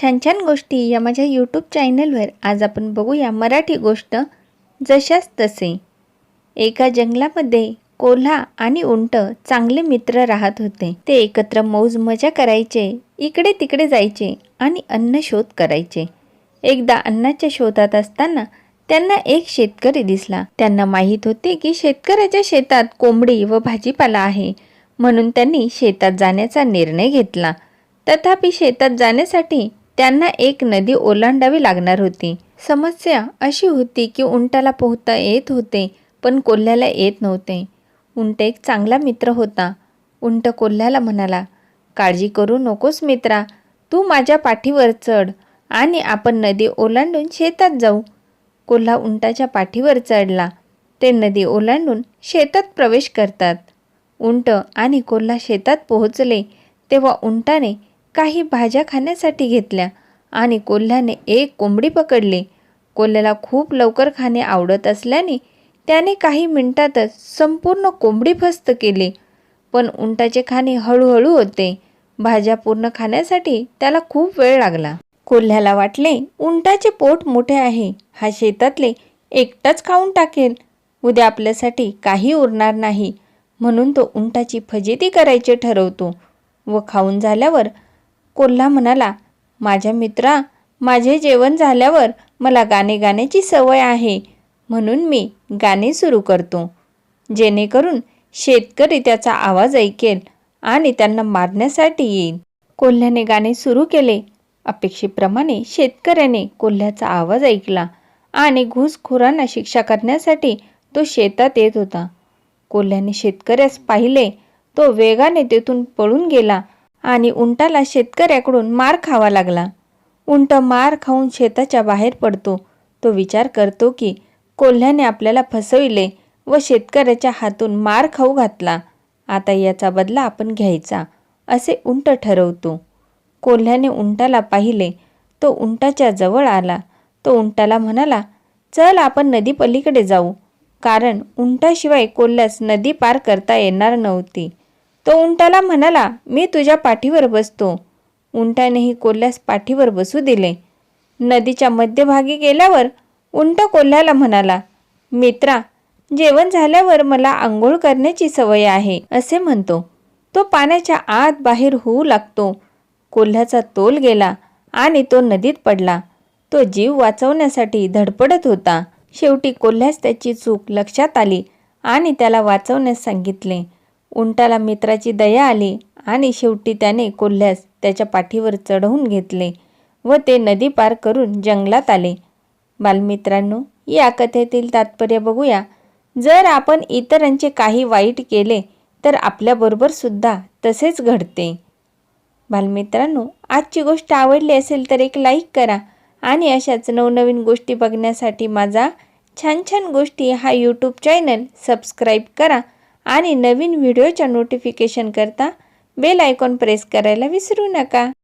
छान छान गोष्टी या माझ्या यूट्यूब चॅनलवर आज आपण बघूया मराठी गोष्ट जशाच तसे. एका जंगलामध्ये कोल्हा आणि उंट चांगले मित्र राहत होते. ते एकत्र मौज मजा करायचे इकडे तिकडे जायचे आणि अन्न शोध करायचे. एकदा अन्नाच्या शोधात असताना त्यांना एक शेतकरी दिसला. त्यांना माहीत होते की शेतकऱ्याच्या शेतात कोंबडी व भाजीपाला आहे. म्हणून त्यांनी शेतात जाण्याचा निर्णय घेतला. तथापि शेतात जाण्यासाठी त्यांना एक नदी ओलांडावी लागणार होती. समस्या अशी होती की उंटाला पोहता येत होते पण कोल्ह्याला येत नव्हते. उंट एक चांगला मित्र होता. उंट कोल्ह्याला म्हणाला काळजी करू नकोस मित्रा तू माझ्या पाठीवर चढ आणि आपण नदी ओलांडून शेतात जाऊ. कोल्हा उंटाच्या पाठीवर चढला. ते नदी ओलांडून शेतात प्रवेश करतात. उंट आणि कोल्हा शेतात पोहोचले तेव्हा उंटाने काही भाज्या खाण्यासाठी घेतल्या आणि कोल्ह्याने एक कोंबडी पकडली. कोल्ह्याला खूप लवकर खाणे आवडत असल्याने त्याने काही मिनिटातच संपूर्ण कोंबडी फस्त केली. पण उंटाचे खाणे हळूहळू होते. भाज्या पूर्ण खाण्यासाठी त्याला खूप वेळ लागला. कोल्ह्याला वाटले उंटाचे पोट मोठे आहे. हा शेतातले एकटाच खाऊन टाकेल उद्या आपल्यासाठी काही उरणार नाही. म्हणून तो उंटाची फजेती करायचे ठरवतो व खाऊन झाल्यावर कोल्हा म्हणाला माझ्या मित्रा माझे जेवण झाल्यावर मला गाणे गाण्याची सवय आहे. म्हणून मी गाणे सुरू करतो. जेणेकरून शेतकरी त्याचा आवाज ऐकेल आणि त्यांना मारण्यासाठी येईल. कोल्ह्याने गाणे सुरू केले. अपेक्षेप्रमाणे शेतकऱ्याने कोल्ह्याचा आवाज ऐकला आणि घुसखोरांना शिक्षा करण्यासाठी तो शेतात येत होता. कोल्ह्याने शेतकऱ्यास पाहिले तो वेगाने तेथून पळून गेला आणि उंटाला शेतकऱ्याकडून मार खावा लागला. उंट मार खाऊन शेताच्या बाहेर पडतो. तो विचार करतो की कोल्ह्याने आपल्याला फसविले व शेतकऱ्याच्या हातून मार खाऊ घातला. आता याचा बदला आपण घ्यायचा असे उंट ठरवतो. कोल्ह्याने उंटाला पाहिले. तो उंटाच्या जवळ आला. तो उंटाला म्हणाला चल आपण नदी पलीकडे जाऊ. कारण उंटाशिवाय कोल्ह्यास नदी पार करता येणार नव्हती. तो उंटाला म्हणाला मी तुझ्या पाठीवर बसतो. उंटानेही कोल्ह्यास पाठीवर बसू दिले. नदीच्या मध्यभागी गेल्यावर उंट कोल्ह्याला म्हणाला मित्रा जेवण झाल्यावर मला आंघोळ करण्याची सवय आहे असे म्हणतो. तो पाण्याच्या आत बाहेर होऊ लागतो. कोल्ह्याचा तोल गेला आणि तो नदीत पडला. तो जीव वाचवण्यासाठी धडपडत होता. शेवटी कोल्ह्यास त्याची चूक लक्षात आली आणि त्याला वाचवण्यास सांगितले. उंटाला मित्राची दया आली आणि शेवटी त्याने कोल्ह्यास त्याच्या पाठीवर चढवून घेतले व ते नदी पार करून जंगलात आले. बालमित्रांनो या कथेतील तात्पर्य बघूया. जर आपण इतरांचे काही वाईट केले तर आपल्याबरोबर सुद्धा तसेच घडते. बालमित्रांनो आजची गोष्ट आवडली असेल तर एक लाईक करा आणि अशाच नवनवीन गोष्टी बघण्यासाठी माझा छान छान गोष्टी हा यूट्यूब चॅनल सबस्क्राईब करा. आणि नवीन व्हिडिओच्या नोटिफिकेशनकरता बेल आयकॉन प्रेस करायला विसरू नका.